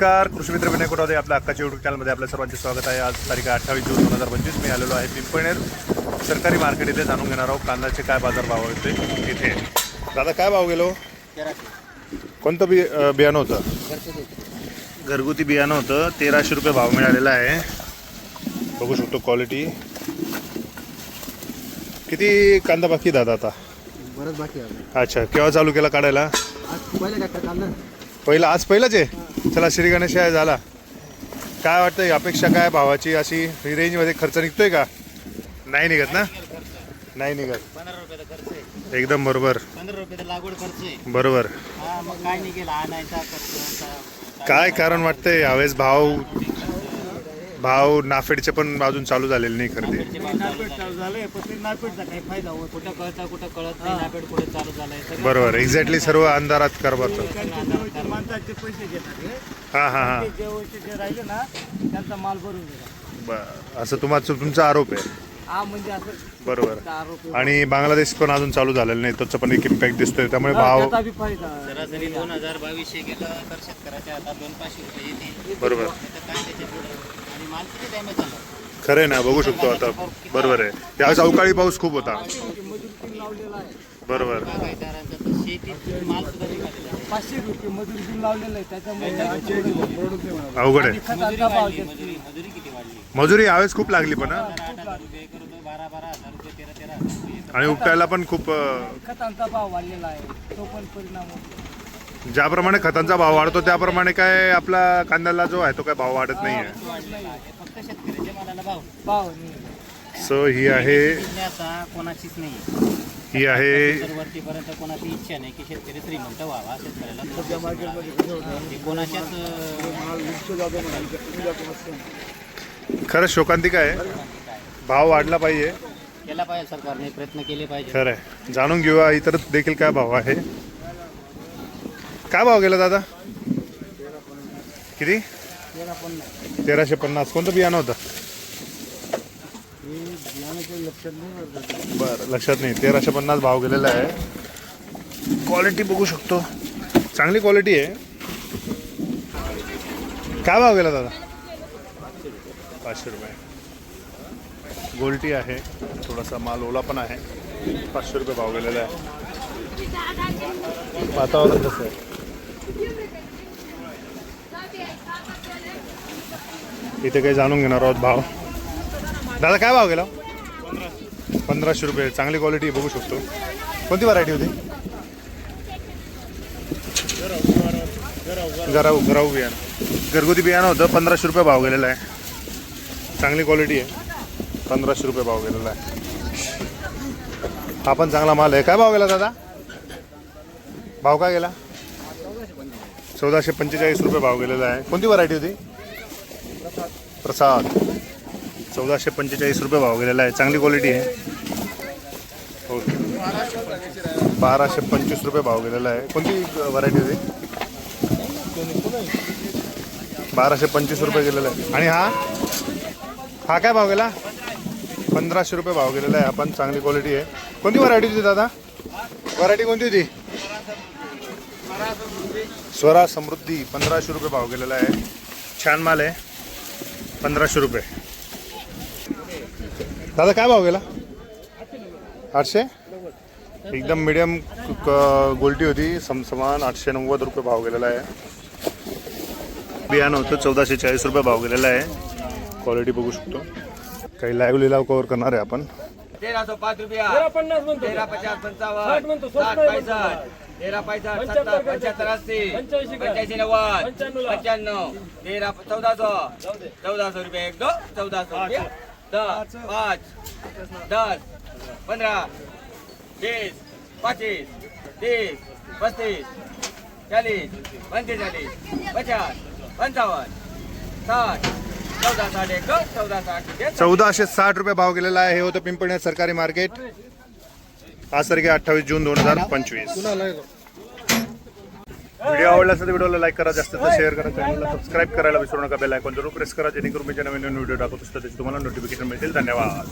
नमस्कार. कृषी मित्र विनय कोटावदे आपल्या हक्काच्या युट्यूब चॅनलमध्ये आपल्या सर्वांचे स्वागत आहे. आज तारीख अठ्ठावीस जून दोन हजार पंचवीस. मी आलेलो आहे पिंपळनेर. सरकारी मार्केट इथे जाणून घेणार आहोत कांद्याचे काय बाजारभाव होते इथे. दादा काय भाव गेलो? कोणतं बी बियाणं होतं? घरगुती बियाणं होतं. तेराशे रुपये भाव मिळालेला आहे. बघू शकतो क्वालिटी किती कांदा बाकी दादा आता? बरंच बाकी अच्छा केव्हा चालू केला काढायला? पहिलं आज पहिलाच आहे. चला श्री गणेश आहे झाला. काय वाटतंय? अपेक्षा काय भावाची? अशी रेंजमध्ये खर्च निघतोय का? नाही निघत ना? नाही निघत. एकदम बरोबर. बरोबर. हा काय कारण वाटतंय? यावेळेस भाव भाव नाफेडचे पण अजून चालू झालेले नाही खरेदी. नापेड चालू झालंय पण ते नापेडचा काही फायदा होत कुठं कळता कुठं कळत नाही. नापेड कुठे चालू झालंय. सगळं बरोबर एक्झॅक्टली सर्व अंधारात करबाचं. माणसाचे पैसे घेतात हां. हां हां ते जे राहिले ना त्यांचा माल भरून घेतात असं तुम्हाला तुमचा आरोप आहे. हा बरोबर. आरोप आणि बांगलादेश पण अजून चालू झालेलं नाही त्याचा पण एक इम्पॅक्ट दिसतोय त्यामुळे भाव सरासरी दोन हजार बावीसशे गेलं तर शेतकऱ्याच्या हातात दोन पाचशे रुपये येतील. बरोबर. आणि माल किती डॅमेज झाला खरं आहे ना बघू शकतो आता. बरोबर आहे. त्यावेळेस अवकाळी पाऊस खूप होता. बरोबर. अवघड आहे. मजुरी यावेळेस खूप लागली पण बारा बारा हजार रुपये तेरा तेरा हजार रुपये. येतात. आणि उपटायला पण खूप अं, खतांचा भाव वाढलेला आहे. तो पण परिणाम होतो. ज्याप्रमाणे खतांचा भाव वाढतो त्याप्रमाणे काय आपला कांद्याला जो आहे तो काय भाव वाढत नाही आहे वाढलेला आहे. फक्त शेतकऱ्याच्या मालाला भाव भाव नाही. सो ही आहे आता कोणाचीच नाही. ही आहे वरतीपर्यंत कोणाची इच्छा नाही की शेतकरी श्रीमंत व्हावा शेतकऱ्याला मिळावे. हे कोणाच्याच अं, खरं शोकांतिका आहे. भाव वाढला पाहिजे. केला पाहिजे सरकारने प्रयत्न केले पाहिजे. खरं आहे जाणून घेऊया इतर देखील काय भाव आहे. काय भाव गेला दादा? किती? तेराशे पन्नास. कोणतं बियाणं होतं? बरं लक्षात नाही. तेराशे पन्नास भाव गेलेला आहे. क्वालिटी बघू शकतो. चांगली क्वालिटी आहे. काय भाव गेला दादा? पाचशे रुपये. गोल्टी आहे थोडासा माल ओला पण आहे. पाचशे रुपये भाव गेलेला आहे. वातावरण कसं आहे? इथे काही जाणून घेणार आहोत भाव. दादा काय भाव गेला? पंधराशे रुपये. चांगली क्वालिटी बघू शकतो. कोणती व्हरायटी होती? गराऊ गराऊ बियाणं. घरगुती बियाणं होतं पंधराशे रुपये भाव गेलेला आहे. चांगली क्वालिटी आहे. पंधराशे रुपये भाव गेलेला आहे. हा पण चांगला माल आहे. काय भाव गेला दादा? भाव काय गेला? चौदाशे पंचेचाळीस रुपये भाव गेलेला आहे. कोणती व्हरायटी होती? प्रसाद. चौदाशे पंचेचाळीस रुपये भाव गेलेला आहे. चांगली क्वालिटी आहे. हो. बाराशे पंचवीस रुपये भाव गेलेला आहे. कोणती व्हरायटी होती? बाराशे पंचवीस रुपये गेलेला आहे. आणि हा? हा काय भाव गेला? पंधराशे रुपये भाव गेलेला आहे. आपण चांगली क्वालिटी आहे. कोणती व्हरायटी होती दादा? व्हरायटी कोणती होती? स्वरा समृद्धी पंधराशे रुपये भाव गेलेला आहे. छान माल आहे. पंधराशे रुपये. दादा काय भाव गेला? आठशे? एकदम मिडियम गोल्टी होती. समसमान आठशे नव्वद रुपये भाव गेलेला आहे. बियाणं होतं चौदाशे चाळीस रुपये भाव गेलेला आहे. क्वालिटी बघू शकतो. काही लाईव्ह लिलाव कव्हर करणार आहे आपण. तेरा सौ पाच रुपया. तेरा पन्नास म्हणतो. तेरा पचास साठ पंचावन्न म्हणतो, साठ स्वस्त आहे पैसठ. तेरा पैसठ पंच्याहत्तर सत्तर काय? पंच्याहत्तर अस्सी. पंच्याऐंशी नव्वद. पंच्याण्णव. तेरा चौदा सौ चौदा सौ रुपये एक दो चौदा सौ रुपये. दस पाच. दस पंधरा. वीस पच्चीस. तीस पस्तीस. चाळीस पंचेचाळीस पचास पंचावन्न साठ. चौदाशे साठ रुपये भाव गेलेला आहे. हे होतं पिंपळनेर सरकारी मार्केट. आज तारखे अठ्ठावीस जून दोन हजार पंचवीस. व्हिडिओ आवडला असेल तर व्हिडिओला लाईक करा. जास्त शेअर करा. चॅनलला सबस्क्राईब करायला विसरू नका. बेल आयकॉन जरूर प्रेस करा. जेणेकरून मी ज्या नवीन नवीन व्हिडिओ टाकत असतो. त्याची तुम्हाला नोटिफिकेशन मिळतील. धन्यवाद.